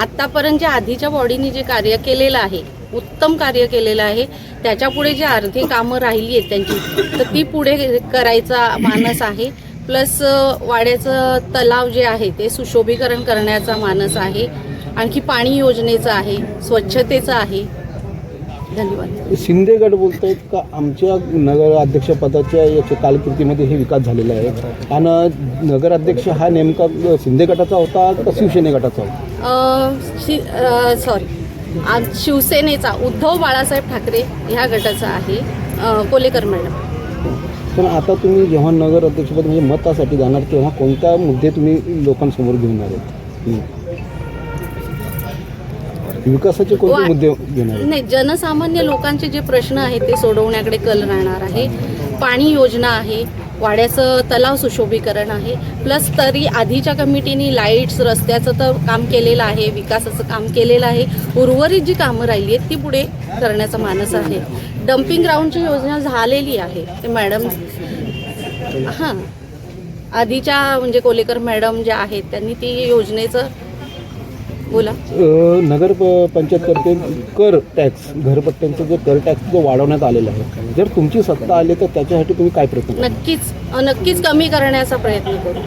आत्तापर्यंत जे आधीच्या बॉडीने जे कार्य केलेलं आहे उत्तम कार्य केलेलं आहे त्याच्यापुढे जे अर्धी कामं राहिली आहेत त्यांची तर ती पुढे करायचा मानस आहे. प्लस वाड्याचं तलाव जे आहे ते सुशोभीकरण करण्याचा मानस आहे. आणखी पाणी योजनेचं आहे स्वच्छतेचं आहे. धन्यवाद. शिंदे गट बोलतायत का आमच्या नगराध्यक्षपदाच्या याच्या कालकृतीमध्ये हे विकास झालेला आहे. आणि नगराध्यक्ष हा नेमका शिंदे गटाचा होता का शिवसेने गटाचा होता? सॉरी आज शिवसेनेचा उद्धव बाळासाहेब ठाकरे ह्या गटाचा आहे कोलेकर मॅडम. पण आता तुम्ही जेव्हा नगर अध्यक्षपद म्हणजे मतासाठी जाणार तेव्हा कोणत्या मुद्दे तुम्ही लोकांसमोर घेऊन आहेत. विकासाचे कोणते मुद्दे घेणार नाही जनसामान्य लोकांचे जे प्रश्न आहेत ते सोडवण्याकडे कल राहणार आहे. पाणी योजना आहे वाड्याचं तलाव सुशोभीकरण आहे. प्लस तरी आधीच्या कमिटीने लाईट्स रस्त्याचं तर काम केलेलं आहे विकासाचं काम केलेलं आहे. उर्वरित जी कामं राहिली आहेत ती पुढे करण्याचा मानस आहे. डम्पिंग ग्राउंडची योजना झालेली आहे. ते मॅडम हां. आधीच्या म्हणजे कोलेकर मॅडम ज्या आहेत त्यांनी ती योजनेचं बोला नगर पंचायततर्फे कर टॅक्स घरपट्ट्यांचं जे कर टॅक्स जो वाढवण्यात आलेला आहे जर तुमची सत्ता आली तर त्याच्यासाठी तुम्ही काय प्रयत्न? नक्कीच नक्कीच कमी करण्याचा प्रयत्न करू